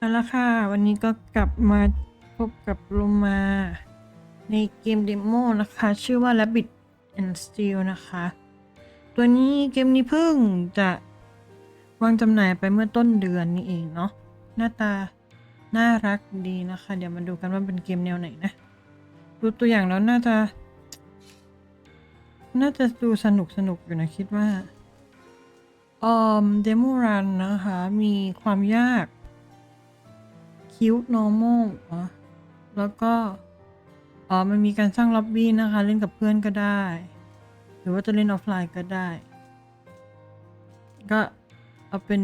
เอาละค่ะ วันนี้ก็กลับมาพบกับโลมา ในเกมเดโมนะคะ ชื่อว่า Rabbit and Steel นะคะ ตัวนี้เกมนี้เพิ่งจะวางจำหน่ายไปเมื่อต้นเดือนนี้เองเนาะหน้าตา น่ารักดีนะคะ เดี๋ยวมาดูกันว่าเป็นเกมแนวไหนนะ ดูตัวอย่างแล้วน่าจะ น่าจะดูสนุกสนุกอยู่นะคิดว่าออมเดโมรันนะคะ มีความยาก คิว normal อ๋อแล้วก็ อ๋อ มันมีการสร้างล็อบบี้นะคะ เล่นกับเพื่อนก็ได้ หรือว่าจะเล่นออฟไลน์ก็ได้ ก็เอาเป็น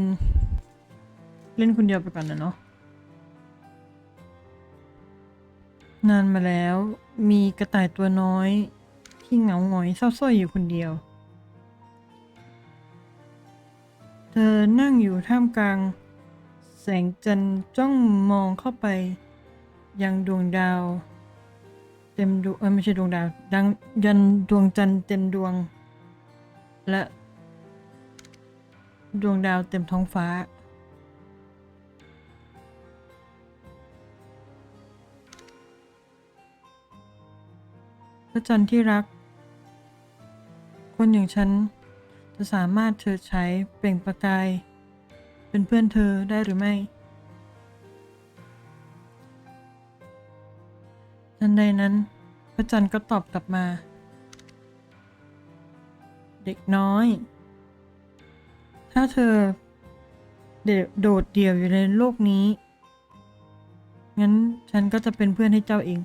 เล่นคนเดียวไปก่อนนะเนาะ นานมาแล้วมีกระต่ายตัวน้อย ที่เหงาหงอยเศร้าส้อยอยู่คนเดียว เธอนั่งอยู่ท่ามกลาง แสงจันทร์จ้องมองเข้าไป ยังดวงดาว เต็มดวงเออไม่ใช่ดวงดาวดังยันดวงจันทร์เต็มดวง และ ดวงดาวเต็มท้องฟ้า พระจันทร์ที่รัก คนอย่างฉันจะสามารถเฉิดฉายเปล่งประกาย เป็นเพื่อนเธอได้หรือไม่ ทันใดนั้น พระจันทร์ก็ตอบกลับมา เด็กน้อย ถ้าเธอเดโดดเดี่ยวอยู่ในโลกนี้ งั้นฉันก็จะเป็นเพื่อนให้เจ้าเอง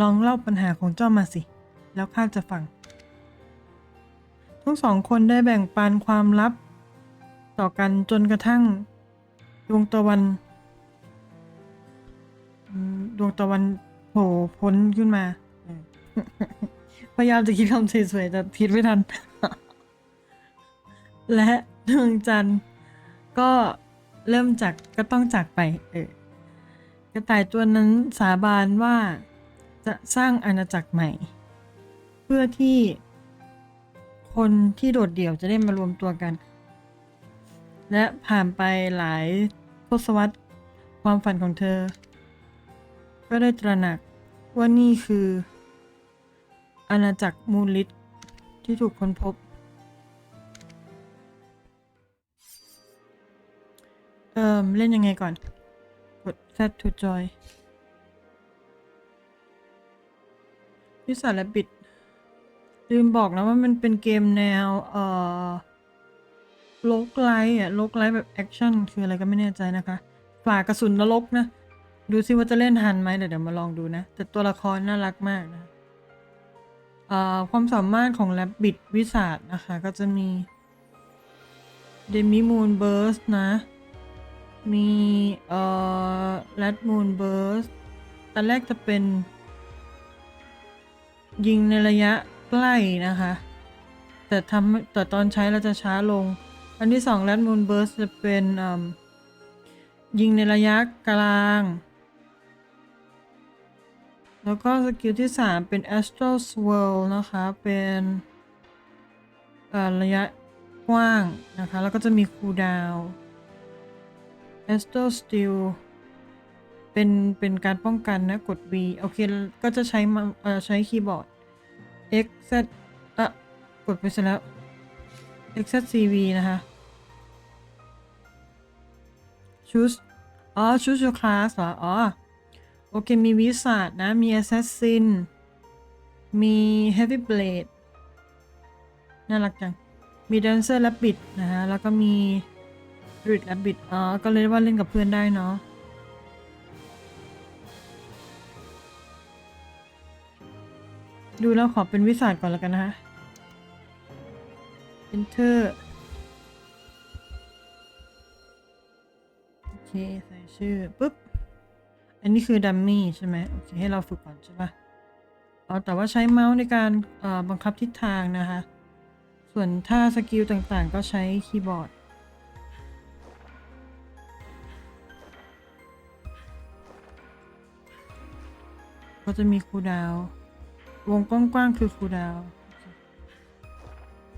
ลองเล่าปัญหาของเจ้ามาสิ แล้วข้าจะฟัง ทั้งสองคนได้แบ่งปันความลับ ต่อกันจนกระทั่ง ดวงตะวัน ดวงตะวันโผล่พ้นขึ้นมา พยายามจะคิดคำสวยๆแต่คิดไม่ทัน และดวงจันทร์ก็เริ่มจากก็ต้องจากไป เออกระต่ายตัวนั้นสาบานว่าจะสร้างอาณาจักรใหม่ เพื่อที่คนที่โดดเดี่ยวจะได้มารวมตัวกัน และผ่านไปหลายทศวรรษความฝันของเธอ ก็ได้ตระหนักว่านี่คือ อาณาจักรมูลลิทที่ถูกค้นพบ เอ่มเล่นยังไงก่อน กด Z to joy พิศาและบิด ลืมบอกนะว่ามันเป็นเกมแนว เอ่อ โลกไลท์อะโลกไลท์แบบแอคชั่นคืออะไรก็ไม่แน่ใจนะคะฝ่ากระสุนนรกนะ ดูซิว่าจะเล่นทันไหมเดี๋ยวเดี๋ยวมาลองดูนะ แต่ตัวละครน่ารักมากนะความสามารถของแรบบิดวิสาดนะคะ ก็จะมีเดมิมูนเบิร์สนะ มีเอ่อแรดมูนเบิร์สตอนแรกจะเป็น ยิงในระยะใกล้นะคะ แต่ทำแต่ตอนใช้เราจะช้าลง อันที่สองแรดมูนเบิร์สจะเป็นยิงในระยะกลาง แล้วก็สกิลที่ 3 เป็น Astral Swirl นะคะ เป็นระยะกว้างนะคะ แล้วก็จะมีคูดาว Astral Steel เป็น เป็นการป้องกันนะ กด V โอเค ก็จะใช้ใช้คีย์บอร์ด X Z อะ กดไปเสร็จแล้ว X Z C V นะคะ choose อ๋อ choose your class เหรอ อ๋อ โอเค มีวิสาดนะ มี assassin มี heavy blade น่ารักจัง มี dancer rabbit นะฮะ แล้วก็มี druid rabbit อ๋อ ก็เลยว่าเล่นกับเพื่อนได้เนาะดูแล้วขอเป็นวิสาดก่อนแล้วกันนะคะ enter เค ใส่ชื่อปุ๊บ อันนี้คือดัมมี่ใช่ไหมโอเค ให้เราฝึกก่อนใช่ปะอ๋อแต่ว่าใช้เมาส์ในการบังคับทิศทางนะคะ ส่วนถ้าสกิลต่างๆ ก็ใช้คีย์บอร์ดก็จะมีคูดาว วงกว้างๆคือคูดาว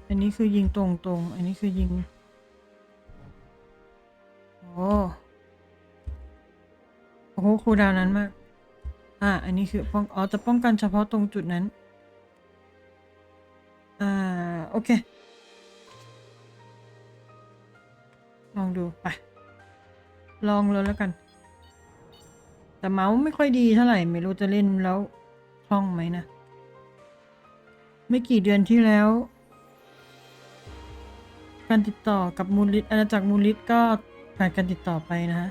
อันนี้คือยิงตรงๆ อันนี้คือยิง โอ้ โหคูดาวนั้นมาก อ่า อันนี้คือป้องอ๋อจะป้องกันเฉพาะตรงจุดนั้น อ่า โอเค ลองดูไป ลองเลยแล้วกัน แต่เมาส์ไม่ค่อยดีเท่าไหร่ ไม่รู้จะเล่นแล้วคล่องไหมนะ ไม่กี่เดือนที่แล้ว การติดต่อกับมูลลิตอาณาจักรมูลลิตก็ขาดการติดต่อไปนะฮะ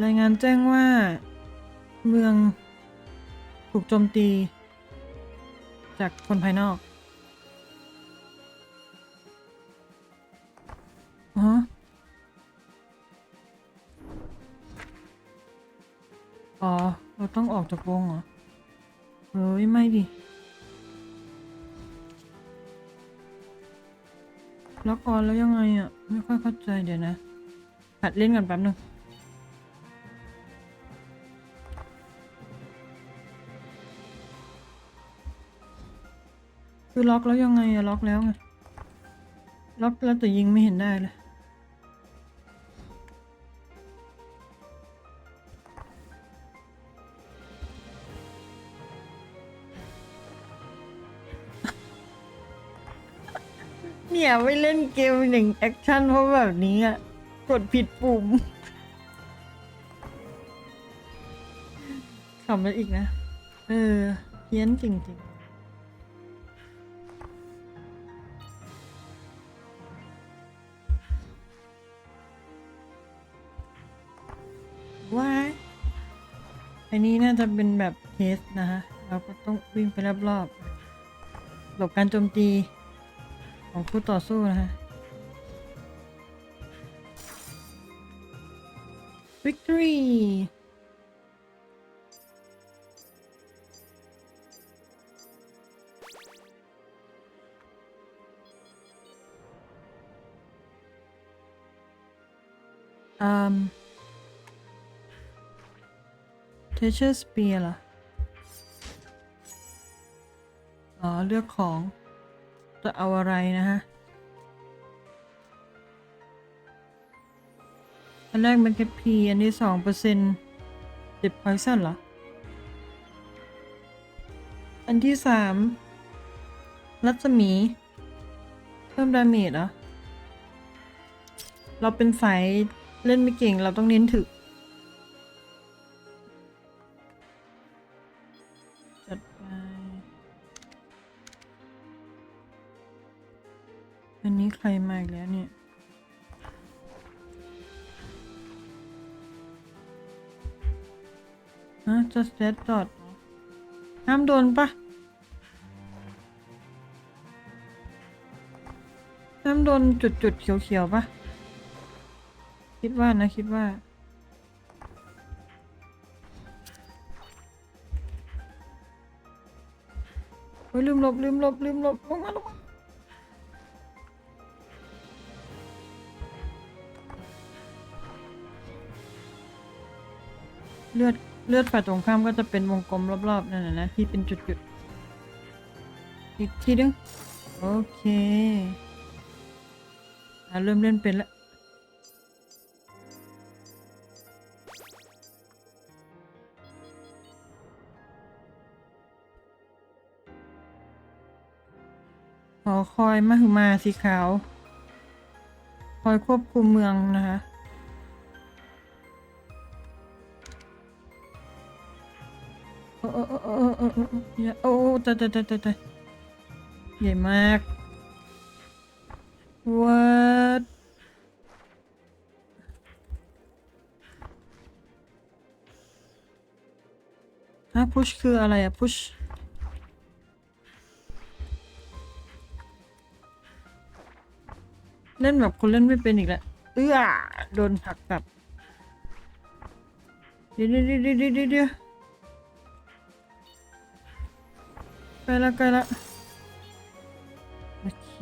รายงานแจ้งว่า เมืองถูกโจมตี จากคนภายนอกอ๋ออ๋อ เราต้องออกจากวงเหรอ เฮ้ย ไม่ดิ ล็อกออนแล้วยังไงอะ ไม่ค่อยเข้าใจเดี๋ยวนะ หัดเล่นกันแป๊บนึง คือล็อกแล้วยังไงอะล็อกแล้วไง ล็อกแล้วแต่ยิงไม่เห็นได้เลยเนี่ยไม่เล่นเกมหนึ่งแอคชั่นเพราะแบบนี้อะ กดผิดปุ่มขำแล้วอีกนะ เออเพี้ยนจริงๆ ว้ายอันนี้น่าจะเป็นแบบเทสนะฮะเราก็ต้องวิ่งไปรอบๆหลบการโจมตีของคู่ต่อสู้นะฮะ victory อืม treasure spear เหรออ๋อ เลือกของ จะเอาอะไรนะฮะ อันแรกมันแค่พีอันนี้สองเปอร์เซ็นต์ติดพอยซันเหรอ อันที่สามรัศมี เพิ่มดาเมจเหรอ เราเป็นสายเล่นไม่เก่งเราต้องเน้นถึก ครมาอีกแล้วเนี่ยฮะ just that dot เหรอห้ามโดนปะห้ามโดนจุดจุดๆเขียวๆปะคิดว่านะ คิดว่าเฮ้ยลืมลบลืมลบลืมลบลงมาลงมา เลือดเลือดฝ่ายตรงข้ามก็จะเป็นวงกลมรอบๆนั่นแหละนะที่เป็นจุดๆอีกทีนึงโอเคอะเริ่มเล่นเป็นแล้วหอคอยมหึมาสีขาว คอยควบคุมเมืองนะคะ โอ้โอ้โอ้โอ้โอ้ตายตายตายตายใหญ่มาก what ฮะ push คืออะไรอะ push เล่นแบบคนเล่นไม่เป็นอีกแล้วเอื้อโดนผักกลับเดี๋ยวเดี๋ยวเดี๋ยวเดี๋ยว ใกล้ละใกล้ละโอเค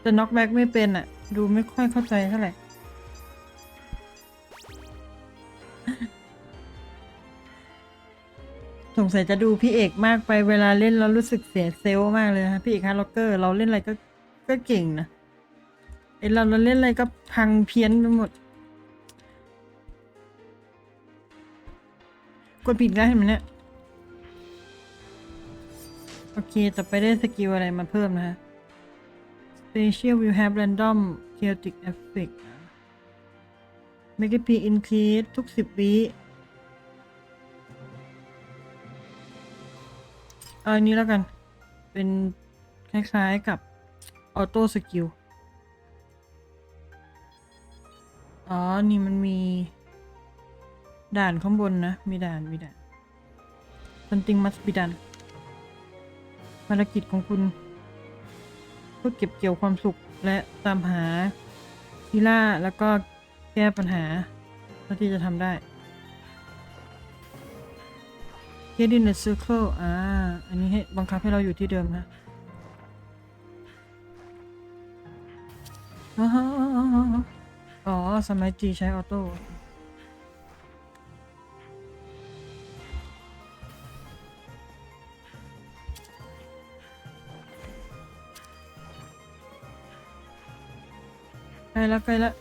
แต่น็อกแบ็กไม่เป็นอะดูไม่ค่อยเข้าใจเท่าไหร่สงสัยจะดูพี่เอกมากไปเวลาเล่นเรารู้สึกเสียเซลมากเลยนะพี่เอกฮาร์ล็อกเกอร์ เราเล่นอะไรก็ก็เก่งนะไอเราเราเล่นอะไรก็พังเพี้ยนไปหมดกดผิดได้เห็นไหมเนี่ย โอเคต่อไปได้สกิลอะไรมาเพิ่มนะฮะ Special will have random chaotic effect Make P increase ทุกสิบวิเอาอันนี้แล้วกัน เป็นคล้ายๆกับออโต้สกิล อ๋อ นี่มันมี ด่านข้างบนนะ มีด่าน มีด่าน something must be done ารกิจของคุณ เพื่อเก็บเกี่ยวความสุขและตามหาทีล่าแล้วก็แก้ปัญหาเท่าที่จะทำได้ Get in the circle อ่า อันนี้ให้บังคับให้เราอยู่ที่เดิมนะอ๋ออ๋อสมัยจีใช้ออโต้ ล้แล้วใกล้แล้ว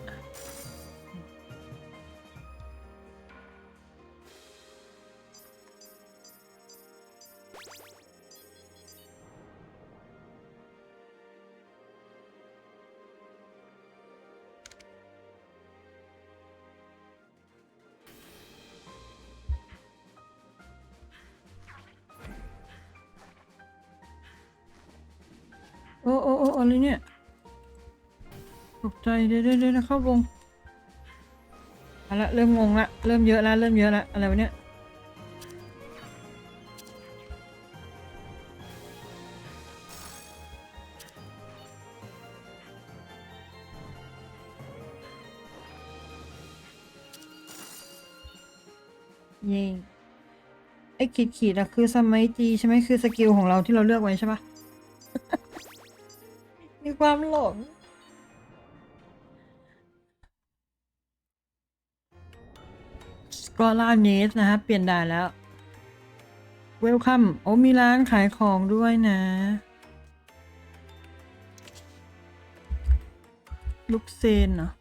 โอ้โอ้โอ้อะไรเนี่ย ตกใจเดี๋ยวเดี๋ยวเข้าวงเอาละเริ่มงงละเริ่มเยอะละเริ่มเยอะละอะไรวะเนี่ยเย่ไอ้ขีดขีดอะคือสมัยจีใช่ไหมคือสกิลของเราที่เราเลือกไว้ใช่ปะมีความหลง กอล่าเนสนะฮะเปลี่ยนด่านแล้วเวลคัมโอ้มีร้านขายของด้วยนะ ลูกเซนเนาะ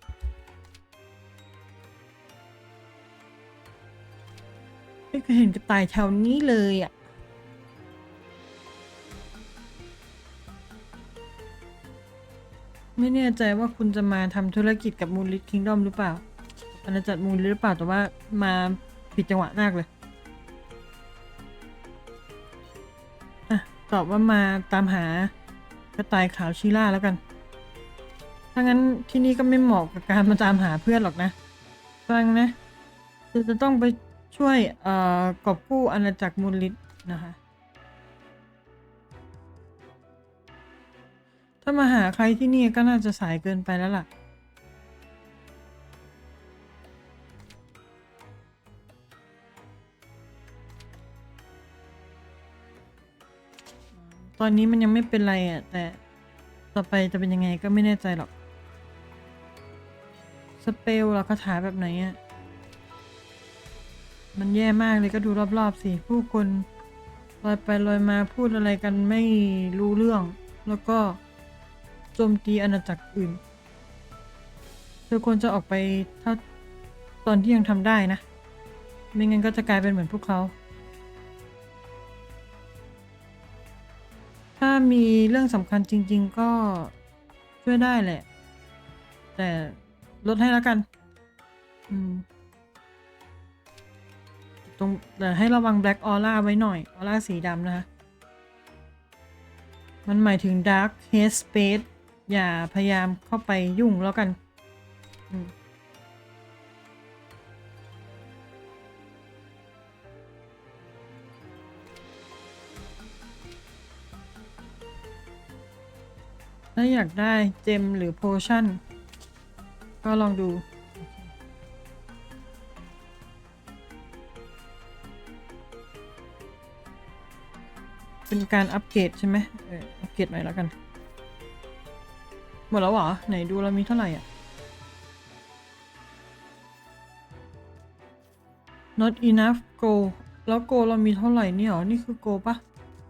ไม่เคยเห็นกระต่ายแถวนี้เลยอะ่ะไม่แน่ใจว่าคุณจะมาทำธุรกิจกับมูลลิทคิงดอมหรือเปล่า อาณาจักรมูลหรือเปล่าแต่ว่ามาผิดจังหวะมากเลยอะตอบว่ามาตามหากระต่ายขาวชิล่าแล้วกัน ถ้างั้นที่นี่ก็ไม่เหมาะกับการมาตามหาเพื่อนหรอกนะฟังนะคือจะต้องไปช่วยเอ่อกอบกู้อาณาจักรมูลลิทนะคะ ถ้ามาหาใครที่นี่ก็น่าจะสายเกินไปแล้วล่ะ อนนี้มันยังไม่เป็นไรอะ แต่ต่อไปจะเป็นยังไงก็ไม่แน่ใจหรอก สเปลเหราคาถาแบบไหนอะ มันแย่มากเลยก็ดูรอบๆสิ ผู้คนลอยไปลอยมาพูดอะไรกันไม่รู้เรื่อง แล้วก็โจมตีอาณาจักรอื่น เธอควรจะออกไปถ้าตอนที่ยังทำได้นะ ไม่งั้นก็จะกลายเป็นเหมือนพวกเขา มีเรื่องสำคัญจริง ๆ ก็ช่วยได้แหละ แต่ลดให้แล้วกัน อืม ตรงแต่ให้ระวังแบล็กออร่าไว้หน่อย ออร่าสีดำนะคะ มันหมายถึง Dark Head Space อย่าพยายามเข้าไปยุ่งแล้วกัน ถ้าอยากได้เจมหรือโพชั่น ก็ลองดู เป็นการอัปเกรดใช่ไหมเอออัปเกรดหน่อยแล้วกัน หมดแล้วเหรอ ไหนดูเรามีเท่าไหร่อะ not enough go แล้ว go เรามีเท่าไหร่เนี่ยเหรอ นี่คือ go ปะ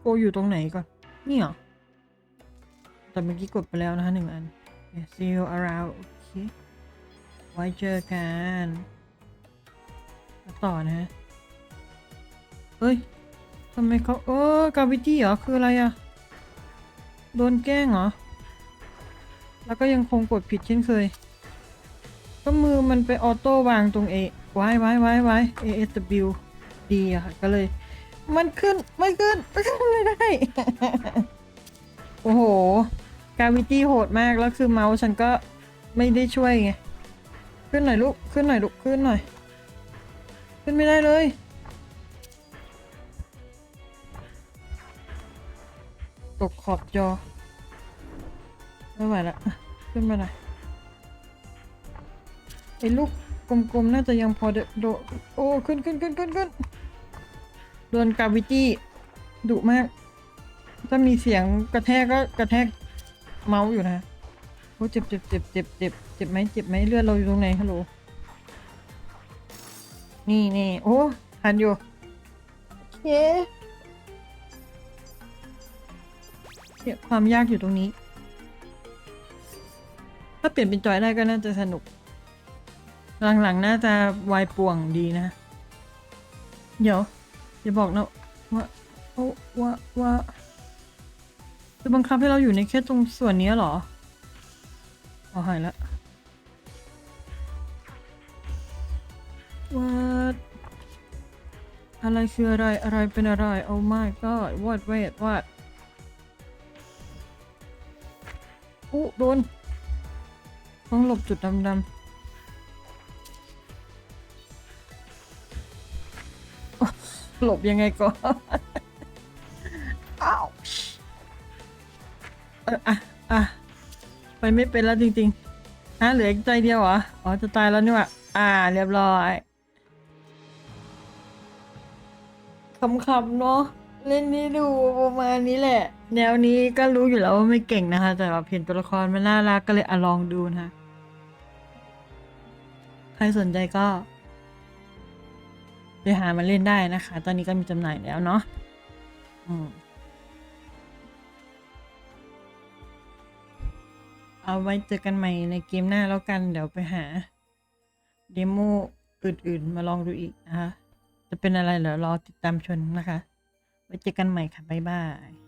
go อยู่ตรงไหนก่อน นี่หรอ แต่เมื่อกี้กดไปแล้วนะคะหนึ่งอัน Yeah, see you around โอเค ไว้เจอกันมาต่อนะฮะเอ้ยทำไมเขาเออกาวิตี้เหรอ คืออะไรอะโดนแกล้งเหรอ แล้วก็ยังคงกดผิดเช่นเคย ก็มือมันไปออโต้วางตรง A ไว้ไว้ไว้ไว้ A S W D อะค่ะก็เลย มันขึ้น ไม่ขึ้น ไม่ขึ้นไม่ได้ โอ้โห กาวิตี้โหดมากแล้วคือเมาส์ฉันก็ไม่ได้ช่วยไง ขึ้นหน่อยลูก ขึ้นหน่อยลูก ขึ้นหน่อย ขึ้นไม่ได้เลย ตกขอบจอ ไม่ไหวละขึ้นมาหน่อยไอ้ลูกกลมๆ น่าจะยังพอเดโดโอ้ ขึ้นขึ้นขึ้นขึ้นขึ้นโดนกาวิตี้ดุมาก ถ้ามีเสียงกระแทกก็กระแทก เมาส์อยู่นะโอ้เจ็บเจ็บเจ็บเจ็บเจ็บเจ็บไหมเจ็บไหมเลือดเราอยู่ตรงไหนฮัลโหลนี่นี่โอ้ทันอยู่โอเคเนี่ยความยากอยู่ตรงนี้ ถ้าเปลี่ยนเป็นจอยได้ก็น่าจะสนุก หลังๆ น่าจะวายป่วงดีนะ เดี๋ยวอย่าบอกนะว่าโอ้ว่าว่า จะบังคับให้เราอยู่ในแค่ตรงส่วนนี้เหรออ๋อหายละว่าอะไรคืออะไร อะไรเป็นอะไร โอ้ my god what wait what อู้โดน ต้องหลบจุดดำๆโอ๊ะหลบยังไงก่อน อออะอะไปไม่เป็นแล้วจริงๆฮะเหลืออีกใจเดียวเหรอ อ๋อจะตายแล้วนี่หว่าอ่า เรียบร้อยขำๆเนาะเล่นนี่ดูประมาณนี้แหละ แนวนี้ก็รู้อยู่แล้วว่าไม่เก่งนะคะ แต่ว่าเห็นตัวละครมันน่ารักก็เลยอะลองดูนะคะใครสนใจก็ไปหามาเล่นได้นะคะ ตอนนี้ก็มีจำหน่ายแล้วเนาะอืม เอาไว้เจอกันใหม่ในเกมหน้าแล้วกัน เดี๋ยวไปหา เดโมอื่น ๆ มาลองดูอีกนะคะ จะเป็นอะไรเหรอรอติดตามชมนะคะ ไว้เจอกันใหม่ค่ะ บ๊ายบาย